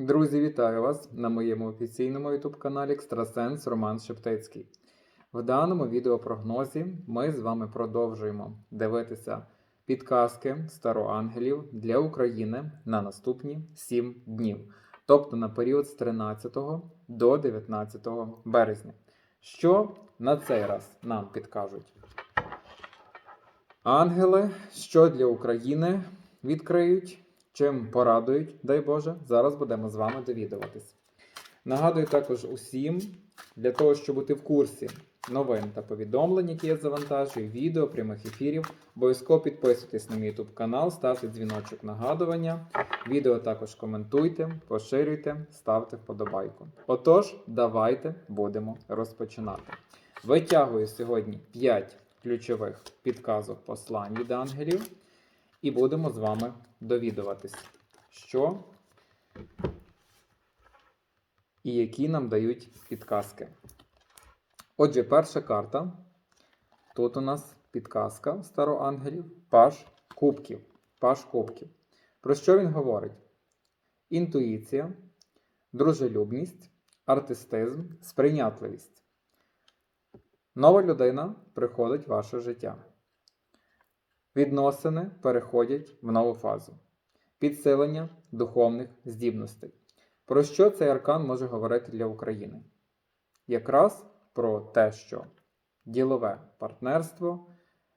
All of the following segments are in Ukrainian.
Друзі, вітаю вас на моєму офіційному YouTube каналі Екстрасенс Роман Шептицький. В даному відеопрогнозі ми з вами продовжуємо дивитися підказки староангелів для України на наступні 7 днів, тобто на період з 13 до 19 березня. Що на цей раз нам підкажуть? Ангели, що для України відкриють, чим порадують, дай Боже, зараз будемо з вами довідуватись. Нагадую також усім, для того, щоб бути в курсі новин та повідомлень, які я завантажую, відео, прямих ефірів, обов'язково підписуйтесь на мій YouTube канал, ставте дзвіночок нагадування. Відео також коментуйте, поширюйте, ставте вподобайку. Отож, давайте будемо розпочинати. Витягую сьогодні 5 ключових підказок послань від ангелів, і будемо з вами довідуватись, що і які нам дають підказки. Отже, перша карта. Тут у нас підказка староангелів, паш кубків. Паш кубків. Про що він говорить? Інтуїція, дружелюбність, артистизм, сприйнятливість. Нова людина приходить в ваше життя. Відносини переходять в нову фазу. Підсилення духовних здібностей. Про що цей аркан може говорити для України? Якраз про те, що ділове партнерство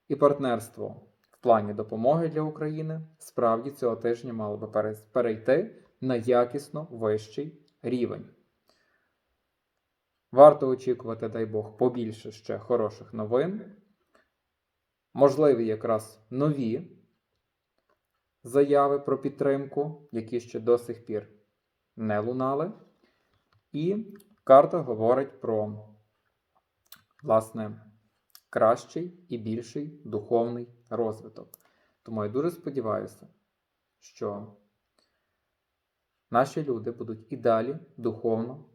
і партнерство в плані допомоги для України справді цього тижня мало би перейти на якісно вищий рівень. Варто очікувати, дай Бог, побільше ще хороших новин. Можливі якраз нові заяви про підтримку, які ще до сих пір не лунали. І карта говорить про, власне, кращий і більший духовний розвиток. Тому я дуже сподіваюся, що наші люди будуть і далі духовно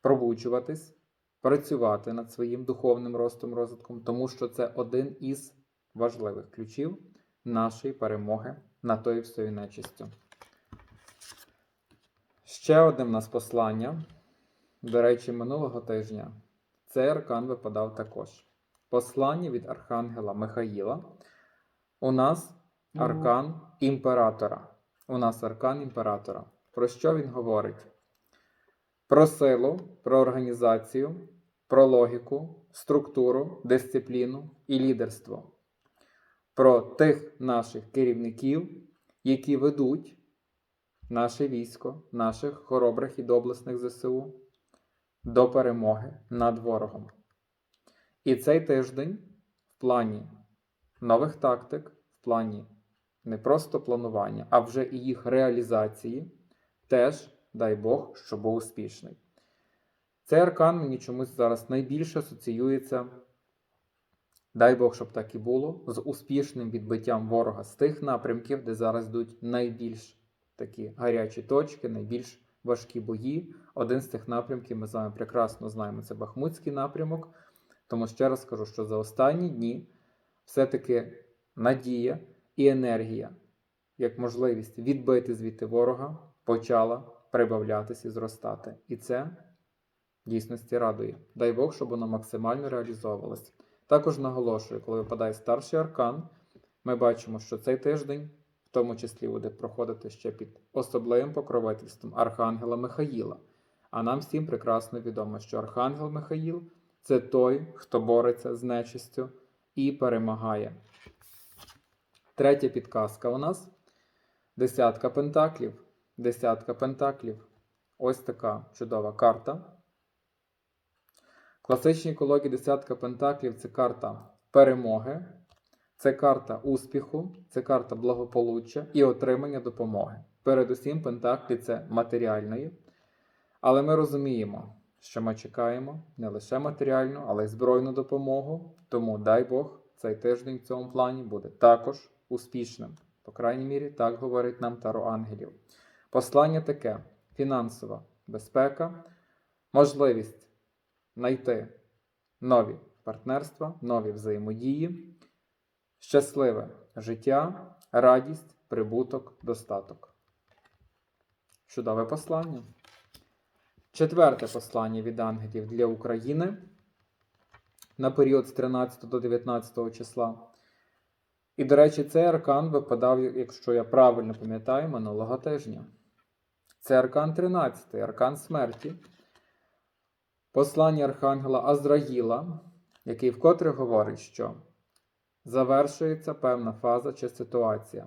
пробуджуватись, працювати над своїм духовним ростом розвитком, тому що це один із важливих ключів нашої перемоги над тою всією нечистю. Ще одне в нас послання. До речі, минулого тижня цей аркан випадав також. Послання від Архангела Михаїла. У нас аркан імператора. У нас аркан імператора. Про що він говорить? Про силу, про організацію, про логіку, структуру, дисципліну і лідерство. Про тих наших керівників, які ведуть наше військо, наших хоробрих і доблесних ЗСУ до перемоги над ворогом. І цей тиждень в плані нових тактик, в плані не просто планування, а вже і їх реалізації, теж, дай Бог, що був успішний. Цей аркан мені чомусь зараз найбільше асоціюється, дай Бог, щоб так і було, з успішним відбиттям ворога з тих напрямків, де зараз йдуть найбільш такі гарячі точки, найбільш важкі бої. Один з цих напрямків ми з вами прекрасно знаємо, це Бахмутський напрямок. Тому ще раз скажу, що за останні дні все-таки надія і енергія, як можливість відбити звідти ворога, почала прибавлятися і зростати. І це дійсності радує. Дай Бог, щоб воно максимально реалізовувалося. Також наголошую, коли випадає старший аркан, ми бачимо, що цей тиждень в тому числі буде проходити ще під особливим покровительством Архангела Михаїла. А нам всім прекрасно відомо, що Архангел Михаїл це той, хто бореться з нечистю і перемагає. Третя підказка у нас десятка пентаклів. Десятка пентаклів. Ось така чудова карта. Класичній колоді десятка пентаклів це карта перемоги, це карта успіху, це карта благополуччя і отримання допомоги. Передусім, пентаклі це матеріальної. Але ми розуміємо, що ми чекаємо не лише матеріальну, але й збройну допомогу. Тому дай Бог, цей тиждень в цьому плані буде також успішним. По крайній мірі, так говорить нам Таро Ангелів. Послання таке: фінансова безпека, можливість знайти нові партнерства, нові взаємодії, щасливе життя, радість, прибуток, достаток. Чудове послання. Четверте послання від ангелів для України на період з 13 до 19 числа. І, до речі, цей аркан випадав, якщо я правильно пам'ятаю, минулого тижня. Це аркан 13, аркан смерті. Послання Архангела Азраїла, який вкотре говорить, що завершується певна фаза чи ситуація.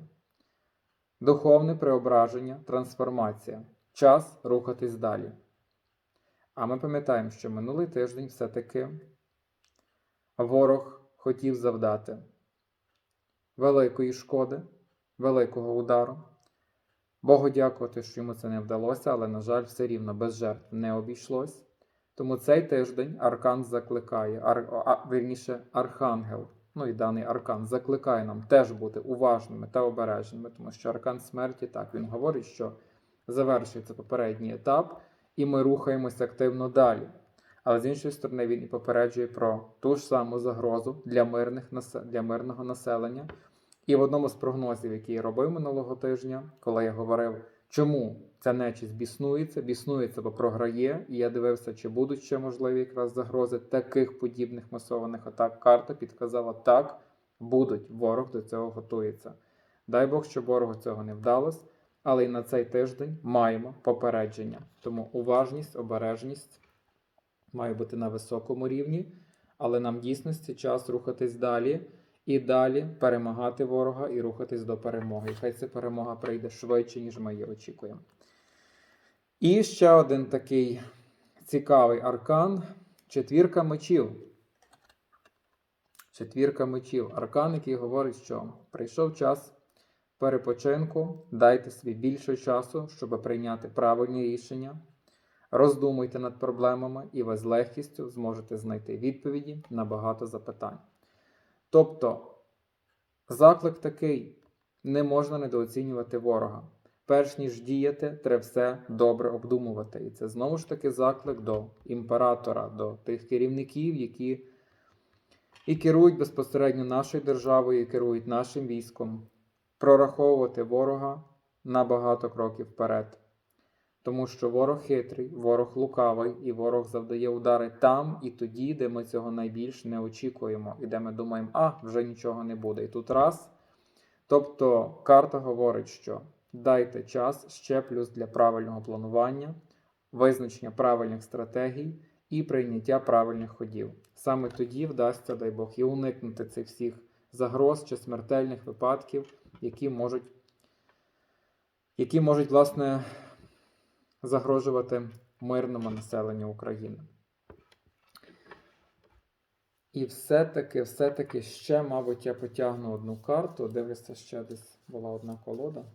Духовне преображення, трансформація. Час рухатись далі. А ми пам'ятаємо, що минулий тиждень все-таки ворог хотів завдати великої шкоди, великого удару. Богу дякувати, що йому це не вдалося, але, на жаль, все рівно без жертв не обійшлось. Тому цей тиждень Аркан закликає, ар, а, вірніше, Архангел, ну і даний Аркан закликає нам теж бути уважними та обережними, тому що Аркан смерті так він говорить, що завершується попередній етап, і ми рухаємося активно далі. Але з іншої сторони, він і попереджує про ту ж саму загрозу для, мирних, для мирного населення. І в одному з прогнозів, який я робив минулого тижня, коли я говорив, чому ця нечість біснується, біснується, бо програє, і я дивився, чи будуть ще можливі якраз загрози таких подібних масованих атак. Карта підказала так, будуть. Ворог до цього готується. Дай Бог, щоб ворогу цього не вдалося, але і на цей тиждень маємо попередження. Тому уважність, обережність має бути на високому рівні, але нам дійсності час рухатись далі і далі перемагати ворога і рухатись до перемоги. І хай ця перемога прийде швидше, ніж ми її очікуємо. І ще один такий цікавий аркан четвірка мечів. Четвірка мечів. Аркан, який говорить, що прийшов час перепочинку, дайте собі більше часу, щоб прийняти правильні рішення. Роздумуйте над проблемами, і ви з легкістю зможете знайти відповіді на багато запитань. Тобто, заклик такий: не можна недооцінювати ворога. Перш ніж діяти, треба все добре обдумувати. І це знову ж таки заклик до імператора, до тих керівників, які і керують безпосередньо нашою державою, і керують нашим військом, прораховувати ворога на багато кроків вперед. Тому що ворог хитрий, ворог лукавий, і ворог завдає удари там і тоді, де ми цього найбільш не очікуємо, і де ми думаємо, а вже нічого не буде. І тут раз. Тобто карта говорить, що дайте час ще плюс для правильного планування, визначення правильних стратегій і прийняття правильних ходів. Саме тоді вдасться, дай Бог, і уникнути цих всіх загроз чи смертельних випадків, які можуть, які можуть, власне, загрожувати мирному населенню України. І все-таки, все-таки ще, мабуть, я потягну одну карту. Дивлюся, ще десь була одна колода.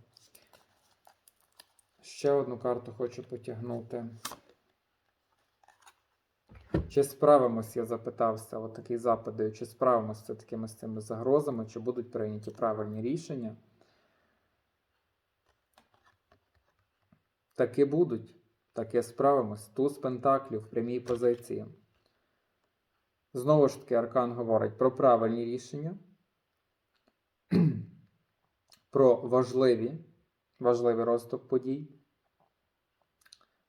Ще одну карту хочу потягнути. Чи справимось, я запитався, от такий запит чи справимося з такими з цими загрозами, чи будуть прийняті правильні рішення? Таки будуть, таки справимось. Туз Пентаклів в прямій позиції. Знову ж таки, Аркан говорить про правильні рішення, про важливі, важливий розвиток подій,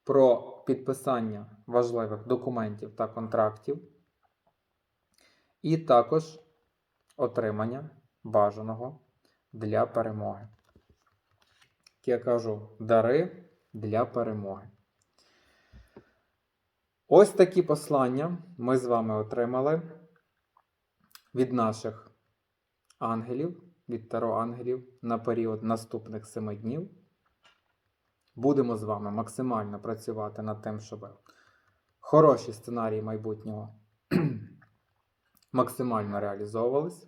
про підписання важливих документів та контрактів, і також отримання бажаного для перемоги. Як я кажу, дари для перемоги. Ось такі послання ми з вами отримали від наших ангелів, від таро ангелів на період наступних семи днів. Будемо з вами максимально працювати над тим, щоб хороші сценарії майбутнього максимально реалізовувались,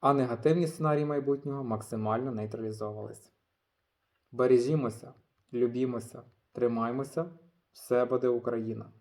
а негативні сценарії майбутнього максимально нейтралізовувались. Бережімося, любімося, тримаймося, все буде Україна!